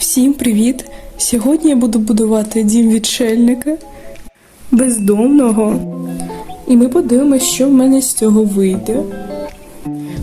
Всім привіт! Сьогодні я буду будувати дім відшельника бездомного. І ми подивимося, що в мене з цього вийде.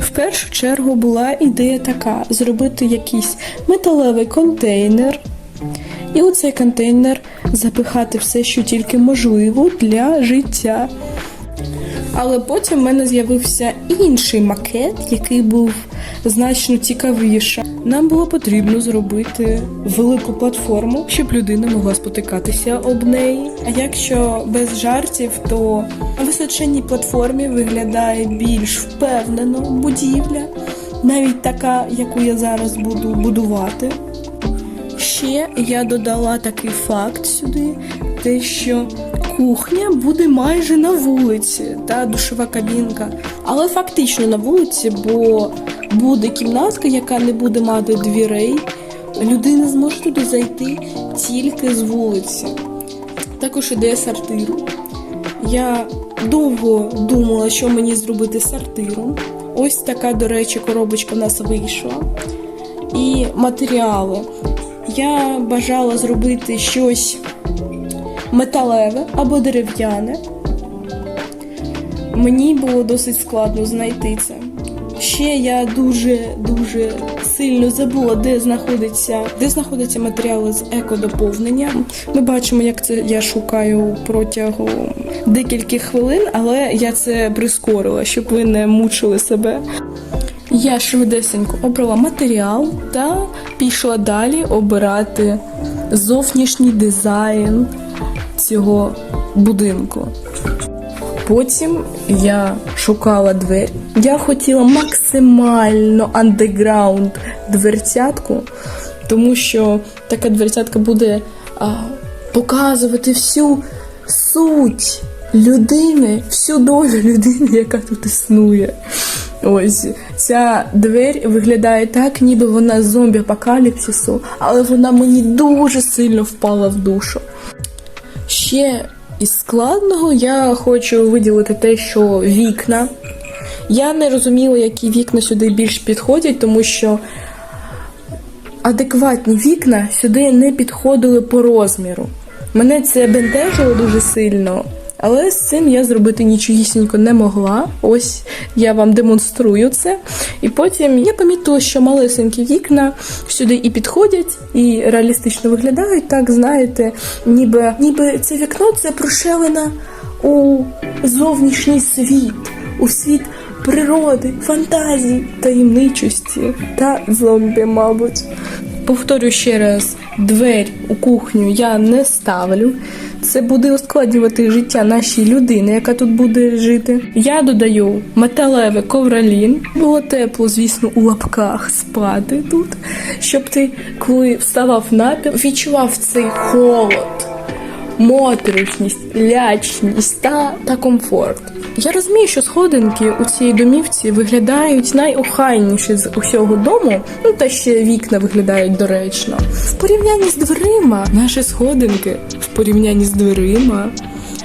В першу чергу була ідея така: зробити якийсь металевий контейнер. І у цей контейнер запихати все, що тільки можливо для життя. Але потім в мене з'явився інший макет, який був значно цікавіше. Нам було потрібно зробити велику платформу, щоб людина могла спотикатися об неї. А якщо без жартів, то на височенній платформі виглядає більш впевнено будівля, навіть така, яку я зараз буду будувати. Ще я додала такий факт сюди, те, що кухня буде майже на вулиці, та душова кабінка. Але фактично на вулиці, бо буде кімнатка, яка не буде мати дверей. Людина зможе туди зайти тільки з вулиці. Також ідея сортиру. Я довго думала, що мені зробити сортиром. Ось така, до речі, коробочка в нас вийшла. І матеріали. Я бажала зробити щось металеве або дерев'яне. Мені було досить складно знайти це. Ще я дуже дуже сильно забула, де знаходиться, де знаходяться матеріали з екодоповнення. Ми бачимо, як це я шукаю протягом декількох хвилин, але я це прискорила, щоб ви не мучили себе. Я швидесенько обрала матеріал та пішла далі обирати зовнішній дизайн цього будинку. Потім я шукала двері. Я хотіла максимально андеграунд дверцятку, тому що така дверцятка буде а, показувати всю суть людини, всю долю людини, яка тут існує. Ось ця двері виглядає так, ніби вона зомбі апокаліпсису, але вона мені дуже сильно впала в душу. Ще із складного я хочу виділити те, що вікна. Я не розуміла, які вікна сюди більш підходять, тому що адекватні вікна сюди не підходили по розміру. Мене це бентежило дуже сильно, але з цим я зробити нічогісінько не могла. Ось я вам демонструю це. І потім я помітила, що малесенькі вікна сюди і підходять, і реалістично виглядають. Так, знаєте, ніби, ніби це вікно це прошелена у зовнішній світ, у світ природи, фантазії, таємничості та зомбі, мабуть. Повторю ще раз, двері у кухню я не ставлю. Це буде ускладнювати життя нашій людини, яка тут буде жити. Я додаю металевий ковролін. Було тепло, звісно, у лапках спати тут, щоб ти, коли вставав напіл, відчував цей холод, моторошність, лячність та, та комфорт. Я розумію, що сходинки у цій домівці виглядають найохайніше з усього дому, ну та ще вікна виглядають доречно. В порівнянні з дверима, наші сходинки в порівнянні з дверима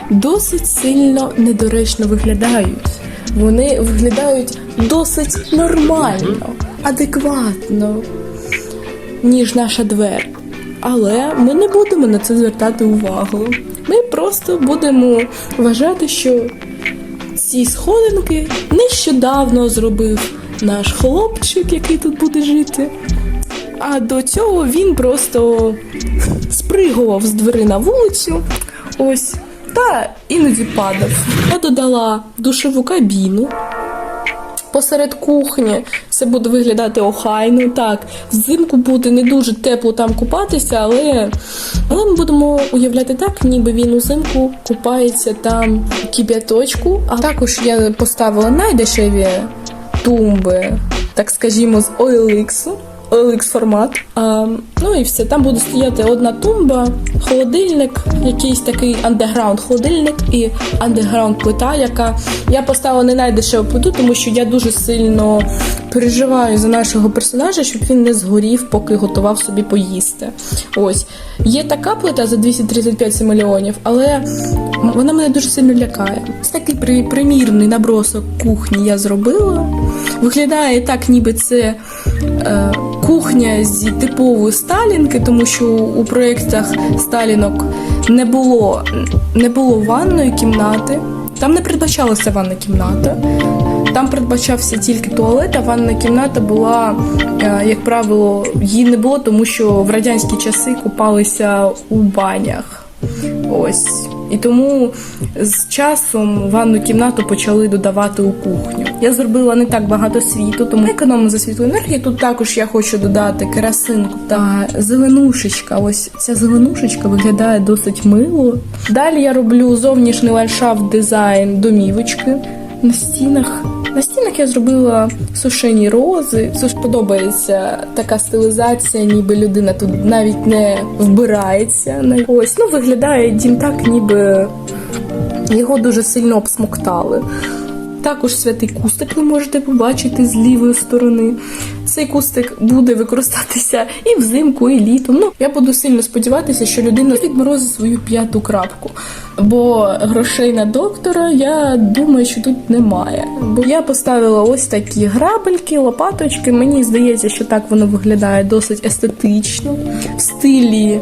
досить сильно недоречно виглядають. Вони виглядають досить нормально, адекватно, ніж наша двер. Але ми не будемо на це звертати увагу. Ми просто будемо вважати, що ці сходинки нещодавно зробив наш хлопчик, який тут буде жити. А до цього він просто спригував з двери на вулицю. Ось. Та іноді падав. Я додала душову кабіну. Посеред кухні все буде виглядати охайно. Так, взимку буде не дуже тепло там купатися, але, але ми будемо уявляти так, ніби він узимку купається там в кип'яточку. А також я поставила найдешеві тумби, так скажімо, з OLX. OLX формат. А, ну і все. Там буде стояти одна тумба, холодильник, якийсь такий андеграунд холодильник і андеграунд плита, яка я поставила не найдешеву плиту, тому що я дуже сильно переживаю за нашого персонажа, щоб він не згорів, поки готував собі поїсти. Ось є така плита за 235 симільйонів, але вона мене дуже сильно лякає. Ось такий при- примірний набросок кухні я зробила. Виглядає так, ніби це. Е, Кухня зі типової сталінки, тому що у проєктах сталінок не було, не було ванної кімнати. Там не передбачалася ванна кімната. Там передбачався тільки туалет, а ванна кімната була, е, як правило, її не було, тому що в радянські часи купалися у банях. Ось. І тому з часом ванну кімнату почали додавати у кухню. Я зробила не так багато світу, тому економимо за світлу енергію. Тут також я хочу додати керосинку та зеленушечка. Ось ця зеленушечка виглядає досить мило. Далі я роблю зовнішній ландшафт дизайн домівочки на стінах. На стінах я зробила сушені рози. Ж подобається така стилізація, ніби людина тут навіть не вбирається. Ось ну виглядає дім так, ніби його дуже сильно обсмоктали. Також святий кустик ви можете побачити з лівої сторони. Цей кустик буде використатися і взимку, і літом. Ну я буду сильно сподіватися, що людина відморозить свою п'яту крапку. Бо грошей на доктора я думаю, що тут немає. Бо я поставила ось такі грабельки, лопаточки. Мені здається, що так воно виглядає досить естетично, в стилі,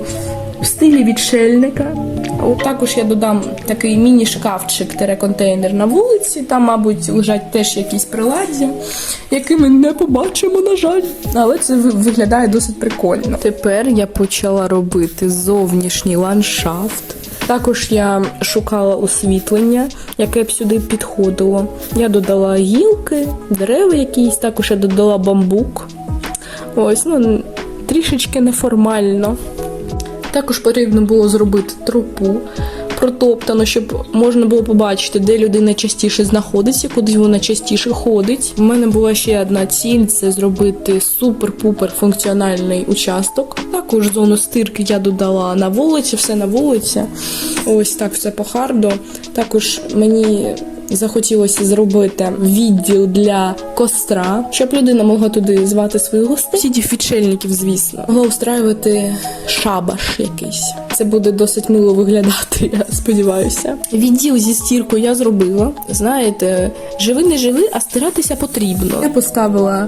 в стилі відшельника. Також я додам такий міні-шкафчик контейнер на вулиці. Там, мабуть, лежать теж якісь приладдя, які ми не побачимо, на жаль. Але це виглядає досить прикольно. Тепер я почала робити зовнішній ландшафт. Також я шукала освітлення, яке б сюди підходило. Я додала гілки, дерева якісь, також я додала бамбук. Ось, ну трішечки неформально. Також потрібно було зробити тропу протоптано, щоб можна було побачити, де людина частіше знаходиться, куди вона частіше ходить. У мене була ще одна ціль це зробити супер-пупер функціональний участок. Також зону стирки я додала на вулиці, все на вулиці. Ось так все по харду. Також мені захотілося зробити відділ для костра, щоб людина могла туди звати своїх гостей. Сидів відшельників, звісно, могла устраювати шабаш якийсь. Це буде досить мило виглядати, я сподіваюся. Відділ зі стіркою я зробила. Знаєте, живи не живи, а стиратися потрібно. Я поставила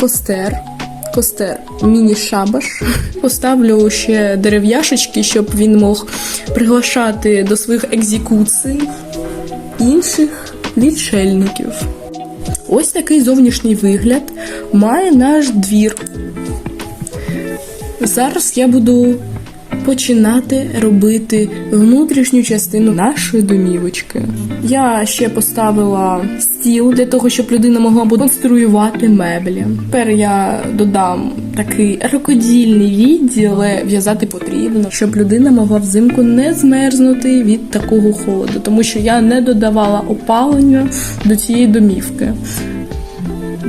костер. Костер міні-шабаш. Поставлю ще дерев'яшечки, щоб він мог приглашати до своїх екзекуцій інших лічельників. Ось такий зовнішній вигляд має наш двір. Зараз я буду починати робити внутрішню частину нашої домівочки. Я ще поставила стіл для того, щоб людина могла конструювати меблі. Тепер я додам такий рукодільний відділ, але в'язати потрібно, щоб людина могла взимку не змерзнути від такого холоду, тому що я не додавала опалення до цієї домівки.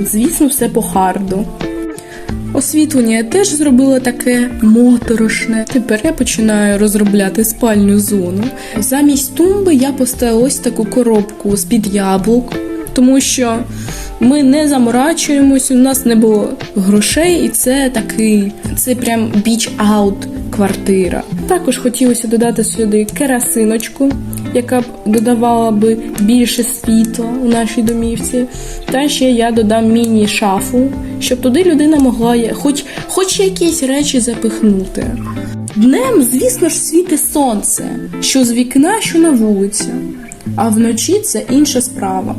Звісно, все по харду. Освітлення я теж зробила таке моторошне. Тепер я починаю розробляти спальню зону. Замість тумби я поставила ось таку коробку з-під яблук, тому що ми не заморачуємось, у нас не було грошей, і це такий, це прям біч-аут квартира. Також хотілося додати сюди керосиночку, яка б додавала би більше світла у нашій домівці. Та ще я додам міні-шафу, щоб туди людина могла хоч, хоч якісь речі запихнути. Днем, звісно ж, світить сонце, що з вікна, що на вулиці, а вночі це інша справа.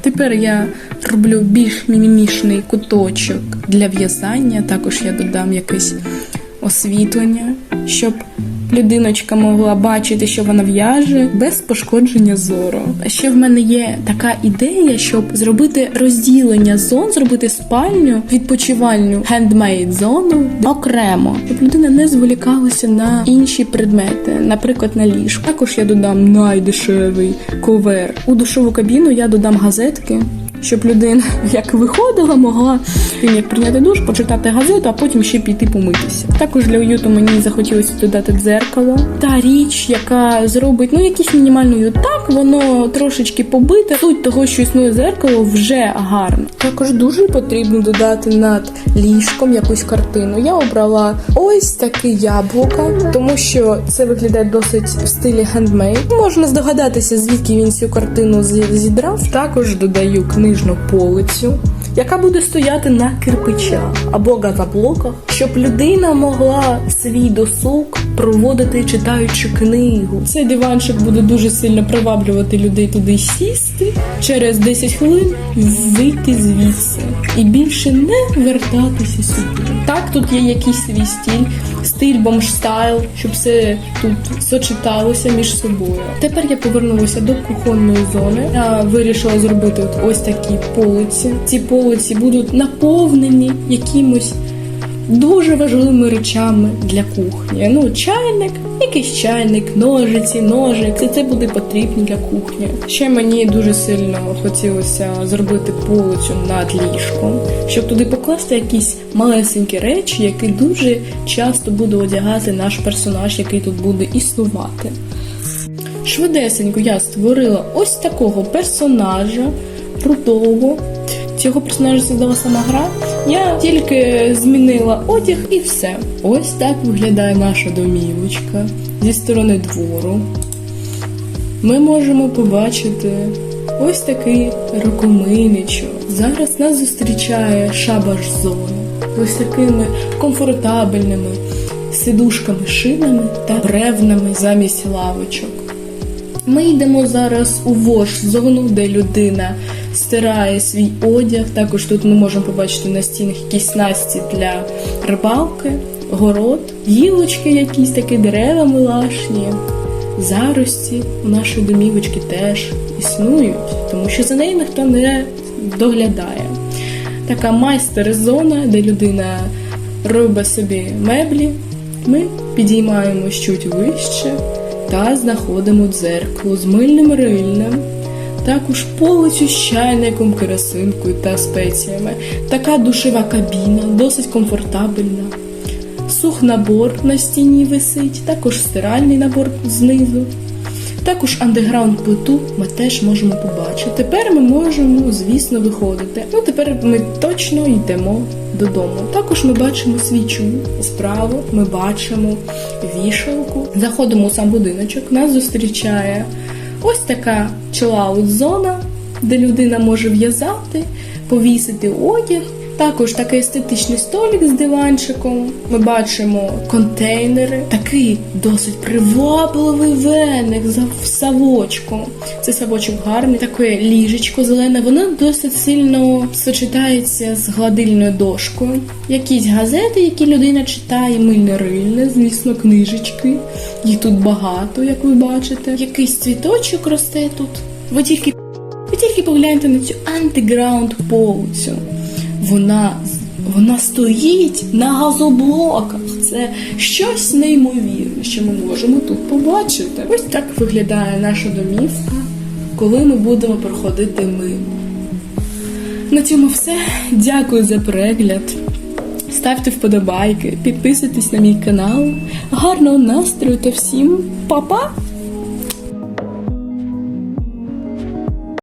Тепер я роблю більш мімімішний куточок для в'язання. Також я додам якесь освітлення, щоб людиночка могла бачити, що вона в'яже без пошкодження зору. Ще в мене є така ідея, щоб зробити розділення зон, зробити спальню, відпочивальню хендмейд зону окремо, щоб людина не зволікалася на інші предмети, наприклад, на ліжко. Також я додам найдешевий ковер. У душову кабіну я додам газетки. Щоб людина як виходила, могла тим як прийняти душ, почитати газету, а потім ще піти помитися. Також для уюту мені захотілося додати дзеркало. Та річ, яка зробить ну якийсь мінімальний. Так, воно трошечки побите. Суть того, що існує дзеркало, вже гарно. Також дуже потрібно додати над ліжком якусь картину. Я обрала ось таке яблука, тому що це виглядає досить в стилі хендмейд. Можна здогадатися, звідки він цю картину зідрав. Також додаю книжну полицю. яка буде стояти на кирпичах або газоблоках, щоб людина могла свій досуг проводити читаючи книгу. Цей диванчик буде дуже сильно приваблювати людей туди сісти, через 10 хвилин вийти звідси і більше не вертатися сюди. Так, тут є якийсь свій стіль, стиль бомж-стайл, щоб все тут сочеталося між собою. Тепер я повернулася до кухонної зони. Я вирішила зробити от ось такі полиці. Ці полиці будуть наповнені якимось дуже важливими речами для кухні. Ну, чайник, якийсь чайник, ножиці, ножиці. Це буде потрібно для кухні. Ще мені дуже сильно хотілося зробити полицю над ліжком, щоб туди покласти якісь малесенькі речі, які дуже часто буде одягати наш персонаж, який тут буде існувати. Швидесенько я створила ось такого персонажа крутого. Цього персонажа создала сама гра. Я тільки змінила одяг і все. Ось так виглядає наша домівочка зі сторони двору. Ми можемо побачити ось такий рукомийничок. Зараз нас зустрічає шабаш зона. Ось такими комфортабельними сидушками, шинами та бревнами замість лавочок. Ми йдемо зараз у вош зону, де людина стирає свій одяг. Також тут ми можемо побачити на стінах якісь снасті для рибалки, город, гілочки, якісь такі дерева милашні. Зарості у нашої домівочки теж існують, тому що за нею ніхто не доглядає. Така майстер-зона, де людина робить собі меблі. Ми підіймаємось чуть вище та знаходимо дзеркало з мильним рильнем. Також полицю з чайником, керосинкою та спеціями. Така душева кабіна, досить комфортабельна. Сухнабор на стіні висить, також стиральний набор знизу. Також андеграунд плиту ми теж можемо побачити. Тепер ми можемо, звісно, виходити. Ну, тепер ми точно йдемо додому. Також ми бачимо свічу. Справа ми бачимо вішалку. Заходимо у сам будиночок. Нас зустрічає ось така чилаут зона, де людина може в'язати, повісити одяг. Також такий естетичний столик з диванчиком. Ми бачимо контейнери, такий досить привабливий веник за савочком. Це савочок гарний, таке ліжечко зелене. Воно досить сильно сочетається з гладильною дошкою. Якісь газети, які людина читає, мильне рильне, звісно, книжечки. Їх тут багато, як ви бачите. Якийсь цвіточок росте тут. Ви тільки, ви тільки погляньте на цю антиграунд полицю вона, вона стоїть на газоблоках. Це щось неймовірне, що ми можемо тут побачити. Ось так виглядає наша домівка, коли ми будемо проходити мимо. На цьому все. Дякую за перегляд. Ставте вподобайки, підписуйтесь на мій канал. Гарного настрою та всім па-па!